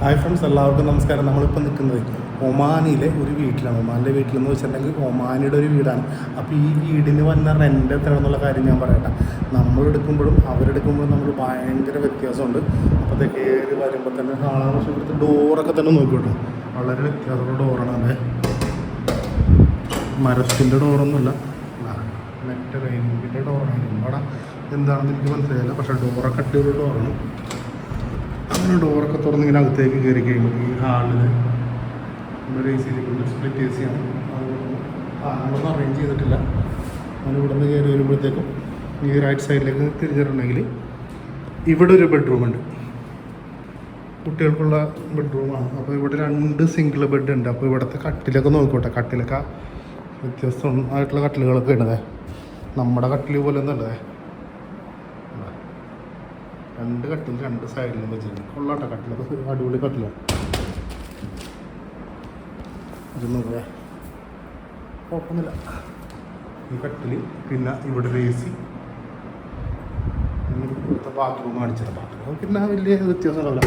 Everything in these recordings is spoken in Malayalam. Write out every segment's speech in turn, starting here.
ഹായ് ഫ്രണ്ട്സ് എല്ലാവർക്കും നമസ്കാരം. നമ്മളിപ്പോൾ നിൽക്കുന്നത് ഒമാനിലെ ഒരു വീട്ടിലാണ്. ഒമാനിലെ വീട്ടിലെന്ന് വെച്ചിട്ടുണ്ടെങ്കിൽ ഒമാനിയുടെ ഒരു വീടാണ്. അപ്പോൾ ഈ വീടിന് വന്ന റെന്റ് എന്നുള്ള കാര്യം ഞാൻ പറയട്ടെ. നമ്മളെടുക്കുമ്പോഴും അവരെടുക്കുമ്പോഴും നമ്മൾ ഭയങ്കര വ്യത്യാസമുണ്ട്. അപ്പോൾ കയറി വരുമ്പോൾ തന്നെ കാണാൻ പക്ഷേ ഇവിടുത്തെ ഡോറൊക്കെ തന്നെ നോക്കിയിട്ടു വളരെ വ്യത്യാസമുള്ള ഡോറാണ് അതെ. മരത്തിന്റെ ഡോറൊന്നുമില്ല മറ്റേ റെയിലിന്റെ ഡോറാണ് ഇവിടെ എന്താണെന്ന് എനിക്ക് മനസ്സിലായില്ല. പക്ഷേ ഡോറൊക്കെ കട്ടിയുള്ള ഡോറാണ് അങ്ങനെ ഡോറൊക്കെ തുറന്ന് ഇങ്ങനെ അകത്തേക്ക് കയറി കഴിയുമ്പോൾ ഈ ഹാളിൽ ഒരു എ സി സ്പ്ലിറ്റ് എ സിയാണ് നമ്മളൊന്നും അറേഞ്ച് ചെയ്തിട്ടില്ല. അങ്ങനെ ഇവിടെ നിന്ന് കയറി വരുമ്പോഴത്തേക്കും ഈ റൈറ്റ് സൈഡിലേക്ക് തിരിഞ്ഞിട്ടുണ്ടെങ്കിൽ ഇവിടെ ഒരു ബെഡ്റൂം ഉണ്ട്. കുട്ടികൾക്കുള്ള ബെഡ്റൂമാണ് അപ്പോൾ ഇവിടെ രണ്ട് സിംഗിൾ ബെഡ് ഉണ്ട്. അപ്പോൾ ഇവിടുത്തെ കട്ടിലൊക്കെ നോക്കിക്കോട്ടെ. കട്ടിലൊക്കെ വ്യത്യസ്തമായിട്ടുള്ള കട്ടിലുകളൊക്കെ ഉണ്ടതേ നമ്മുടെ കട്ടിൽ പോലെ ഒന്നല്ലേ രണ്ട് കട്ടിൽ രണ്ട് സൈഡിലും വെച്ചിട്ടുണ്ട്. കൊള്ളാട്ട കട്ടിലൊക്കെ അടിപൊളി കട്ടിലാണ് കുഴപ്പമൊന്നുമില്ല. ഈ കട്ടിൽ പിന്നെ ഇവിടെ ഒരു എ സി ഇവിടുത്തെ ബാത്റൂം കാണിച്ചത് ബാത്റൂം പിന്നെ വലിയ വ്യത്യാസമല്ല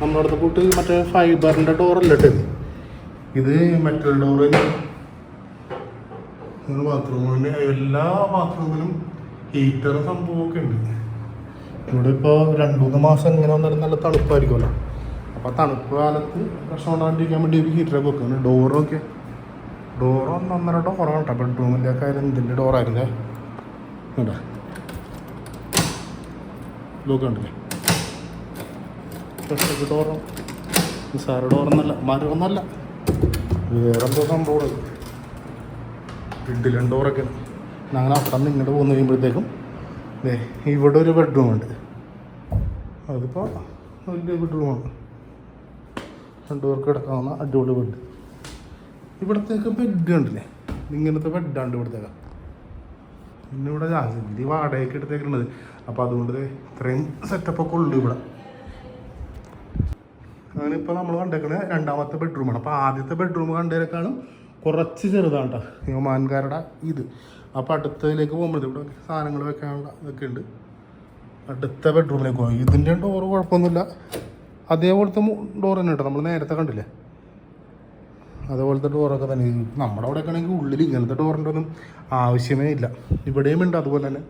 നമ്മുടെ അടുത്ത കൂട്ട് മറ്റേ ഫൈബറിന്റെ ഡോറല്ല ഇട്ടത്? ഇത് മെറ്റൽ ഡോറിന് ബാത്റൂമിന് എല്ലാ ബാത്റൂമിലും ഹീറ്റർ സംഭവമൊക്കെ ഉണ്ട്. ഇവിടെ ഇപ്പോൾ രണ്ട് മൂന്ന് മാസം ഇങ്ങനെ വന്നിട്ട് നല്ല തണുപ്പായിരിക്കുമല്ലോ. അപ്പോൾ തണുപ്പ് കാലത്ത് പ്രശ്നം ഉണ്ടാകാണ്ടിരിക്കാൻ വേണ്ടി ഒരു ഹീറ്ററൊക്കെ വെക്കുന്നു ഡോറൊക്കെ ഡോർ ഒന്നൊന്നര ഡോറാണ് കേട്ടോ. ബെഡ്റൂമിന്റെ ഒക്കെ ആയാലും ഇതിന്റെ ഡോറായിരുന്നേ കേട്ടോ ഇതൊക്കെ ഉണ്ടല്ലേ പക്ഷേ ഡോറോ നിസ്സാര ഡോറൊന്നല്ല മരമൊന്നല്ല വേറെന്തോ സംഭവം ഇഡിലും ഡോറൊക്കെ ഞങ്ങൾ അവിടെ നിന്ന് ഇങ്ങോട്ട് പോന്നു കഴിയുമ്പോഴത്തേക്കും ഇവിടെ ഒരു ബെഡ്റൂം ഉണ്ട്. അതിപ്പോൾ വലിയ ബെഡ്റൂമാണ് രണ്ടു പേർക്ക് കിടക്കാവുന്ന അടിപൊളി ബെഡ് ഇവിടത്തേക്ക് ബെഡ് ഉണ്ടല്ലേ? ഇങ്ങനത്തെ ബെഡാണ്ട് ഇവിടത്തേക്ക്. പിന്നെ ഇവിടെ ഇത് വാടകയ്ക്ക് എടുത്തേക്കുന്നത് അപ്പോൾ അതുകൊണ്ട് ഇത്രയും സെറ്റപ്പൊക്കെ ഉള്ളു ഇവിടെ. അങ്ങനെ ഇപ്പോൾ നമ്മൾ കണ്ടേക്കുന്നത് രണ്ടാമത്തെ ബെഡ്റൂമാണ് അപ്പോൾ ആദ്യത്തെ ബെഡ്റൂം കണ്ടതിനേക്കാളും കുറച്ച് ചെറുതാണ് കേട്ടോ മാൻകാരുടെ ഇത്. അപ്പോൾ അടുത്തതിലേക്ക് പോകുമ്പോൾ ഇവിടെ സാധനങ്ങൾ വെക്കാനുള്ള ഇതൊക്കെ ഉണ്ട്. അടുത്ത ബെഡ്റൂമിലേക്ക് പോകും ഇതിന്റെ ഡോറ് കുഴപ്പമൊന്നുമില്ല. അതേപോലത്തെ ഡോർ തന്നെ കേട്ടോ നമ്മൾ നേരത്തെ കണ്ടില്ലേ? അതേപോലത്തെ ഡോറൊക്കെ തന്നെ. നമ്മുടെ അവിടെ ആണെങ്കിൽ ഉള്ളിൽ ഇങ്ങനത്തെ ഡോറിന്റെ ഒന്നും ആവശ്യമേ ഇല്ല. ഇവിടെയും ഉണ്ട്. അതുപോലെ തന്നെ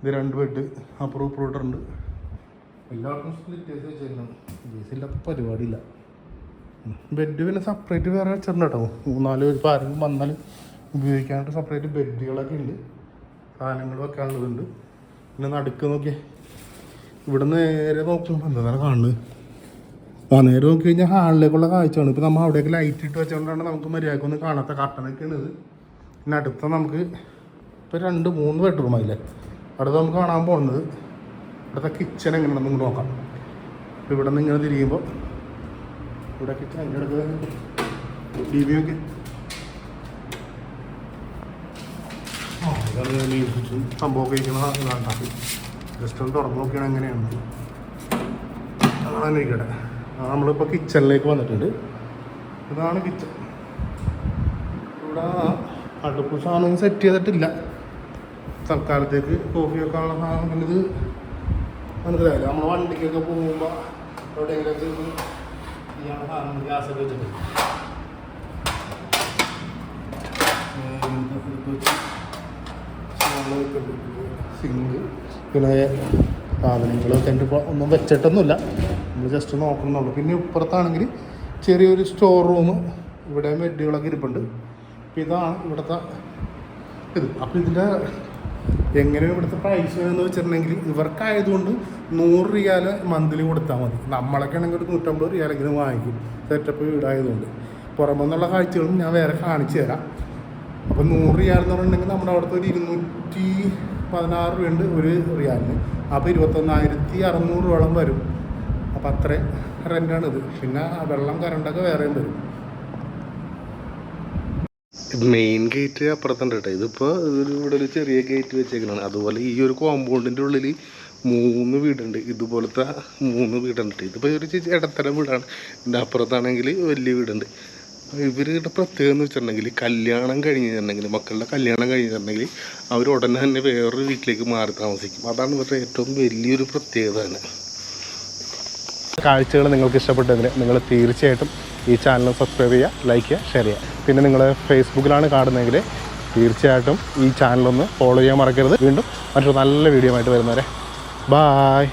ഇത് രണ്ട് ബെഡ് അപ്പുറം ഇപ്പുറം ഉണ്ട് എല്ലാവർക്കും സ്പ്ലിറ്റ് ചെയ്ത് വെച്ചേക്കണം. ഇല്ലാത്ത പരിപാടിയില്ല. ബെഡ് പിന്നെ സെപ്പറേറ്റ് വേറെ വെച്ചിട്ടുണ്ട് കേട്ടോ. മൂന്നാൽ ഇപ്പോൾ ആരെങ്കിലും വന്നാൽ ഉപയോഗിക്കാനായിട്ട് സെപ്പറേറ്റ് ബെഡുകളൊക്കെ ഉണ്ട്. സാധനങ്ങൾ വെക്കാനുള്ളതുണ്ട്. പിന്നെ നടുക്ക് നോക്കിയേ. ഇവിടെ നേരെ നോക്കുമ്പോൾ എന്താണ് കാണുന്നത്? ആ നേരെ നോക്കി കഴിഞ്ഞാൽ ഹാളിലേക്കുള്ള കാഴ്ചയാണ്. ഇപ്പോൾ നമ്മൾ അവിടേക്ക് ലൈറ്റ് ഇട്ട് വെച്ചുകൊണ്ടാണ് നമുക്ക് മര്യാദക്കൊന്നും കാണാത്ത കട്ടൺ ഒക്കെ ഉണ്ട് പിന്നെ അടുത്ത നമുക്ക് ഇപ്പോൾ രണ്ട് മൂന്ന് ബെഡ്റൂം ആയില്ലേ? അടുത്ത നമുക്ക് കാണാൻ പോകുന്നത്. ഇവിടുത്തെ കിച്ചൺ എങ്ങനെയാണെന്ന് നമുക്ക് നോക്കാം. ഇവിടെ നിന്ന് ഇങ്ങനെ തിരിയുമ്പോൾ ഇവിടെ കിച്ചൺ അതിന്റെ അടുത്ത് ടി വി ഒക്കെ ആ ഇതാണ് മെയിൻ സ്വിച്ചും സംഭവമൊക്കെ ഇതാണ് ജസ്റ്റ് ഒന്ന് തുറന്നു നോക്കിയാണ് എങ്ങനെയാണ്. അതാണ് ഇരിക്കട്ടെ. നമ്മളിപ്പോൾ കിച്ചണിലേക്ക് വന്നിട്ടുണ്ട്. ഇതാണ് കിച്ചൺ ഇവിടെ അടുപ്പ് സാധനം സെറ്റ് ചെയ്തിട്ടില്ല. തൽക്കാലത്തേക്ക് കോഫി വെക്കാനുള്ള സാധനം ഇത് മനസ്സിലായില്ല. നമ്മൾ വണ്ടിക്കൊക്കെ പോകുമ്പോൾ എവിടെയെങ്കിലൊക്കെ പിന്നെ സാധനങ്ങളൊക്കെ എന്റെ ഒന്നും വെച്ചിട്ടൊന്നുമില്ല. നമ്മൾ ജസ്റ്റ് നോക്കണമെന്നുള്ളൂ പിന്നെ ഇപ്പുറത്താണെങ്കിൽ ചെറിയൊരു സ്റ്റോർ റൂം ഇവിടെ ബെഡുകളൊക്കെ ഇരിപ്പുണ്ട്. അപ്പം ഇതാണ് ഇവിടുത്തെ ഇത്. അപ്പോൾ ഇതിന്റെ എങ്ങനെ ഇവിടുത്തെ പ്രൈസ് എന്ന് വെച്ചിട്ടുണ്ടെങ്കിൽ ഇവർക്കായതുകൊണ്ട് നൂറ് റിയാൽ മന്ത്ലി കൊടുത്താൽ മതി. നമ്മളൊക്കെ ആണെങ്കിൽ ഒരു നൂറ്റമ്പത് റിയാലെങ്കിലും വാങ്ങിക്കും. സെറ്റപ്പ് വീടായതുകൊണ്ട്. പുറമെ നിന്നുള്ള കാഴ്ചകളും ഞാൻ വേറെ കാണിച്ചു തരാം. അപ്പോൾ നൂറ് റിയാൽ എന്ന് പറഞ്ഞിട്ടുണ്ടെങ്കിൽ നമ്മുടെ അവിടുത്തെ ഒരു ഇരുന്നൂറ്റി പതിനാറ് രൂപയുണ്ട് ഒരു റിയാലിന്. അപ്പോൾ ഇരുപത്തൊന്നായിരത്തി അറുന്നൂറ് രൂപയോളം വരും. അപ്പോൾ അത്രയും റെന്റാണിത് പിന്നെ വെള്ളം കറണ്ടൊക്കെ വേറെയും വരും. മെയിൻ ഗേറ്റ് അപ്പുറത്തുണ്ട് കേട്ടോ. ഇതിപ്പോൾ ഇവിടെ ഒരു ചെറിയ ഗേറ്റ് വെച്ചേക്കണാണ് അതുപോലെ ഈ ഒരു കോമ്പൗണ്ടിന്റെ ഉള്ളിൽ മൂന്ന് വീടുണ്ട്. ഇതുപോലത്തെ മൂന്ന് വീടുണ്ട്. ഇതിപ്പോൾ ഒരു ഇടത്തരം വീടാണ്. ഇതിന്റെ അപ്പുറത്താണെങ്കിൽ വലിയ വീടുണ്ട്. ഇവരുടെ പ്രത്യേകത എന്ന് വെച്ചിട്ടുണ്ടെങ്കിൽ കല്യാണം കഴിഞ്ഞിട്ടുണ്ടെങ്കിൽ മക്കളുടെ കല്യാണം കഴിഞ്ഞിട്ടുണ്ടെങ്കിൽ അവർ ഉടനെ തന്നെ വേറൊരു വീട്ടിലേക്ക് മാറി താമസിക്കും. അതാണ് ഇവരുടെ ഏറ്റവും വലിയൊരു പ്രത്യേകത തന്നെ കാഴ്ചകൾ നിങ്ങൾക്ക് ഇഷ്ടപ്പെട്ടതിന് നിങ്ങൾ തീർച്ചയായിട്ടും ഈ ചാനൽ സബ്സ്ക്രൈബ് ചെയ്യുക ലൈക്ക് ചെയ്യുക ഷെയർ ചെയ്യുക. പിന്നെ നിങ്ങൾ ഫേസ്ബുക്കിലാണ് കാണുന്നതെങ്കിൽ തീർച്ചയായിട്ടും ഈ ചാനലൊന്ന് ഫോളോ ചെയ്യാൻ മറക്കരുത്. വീണ്ടും മറ്റൊരു നല്ല വീഡിയോ ആയിട്ട് വരുന്നവരെ. ബായ്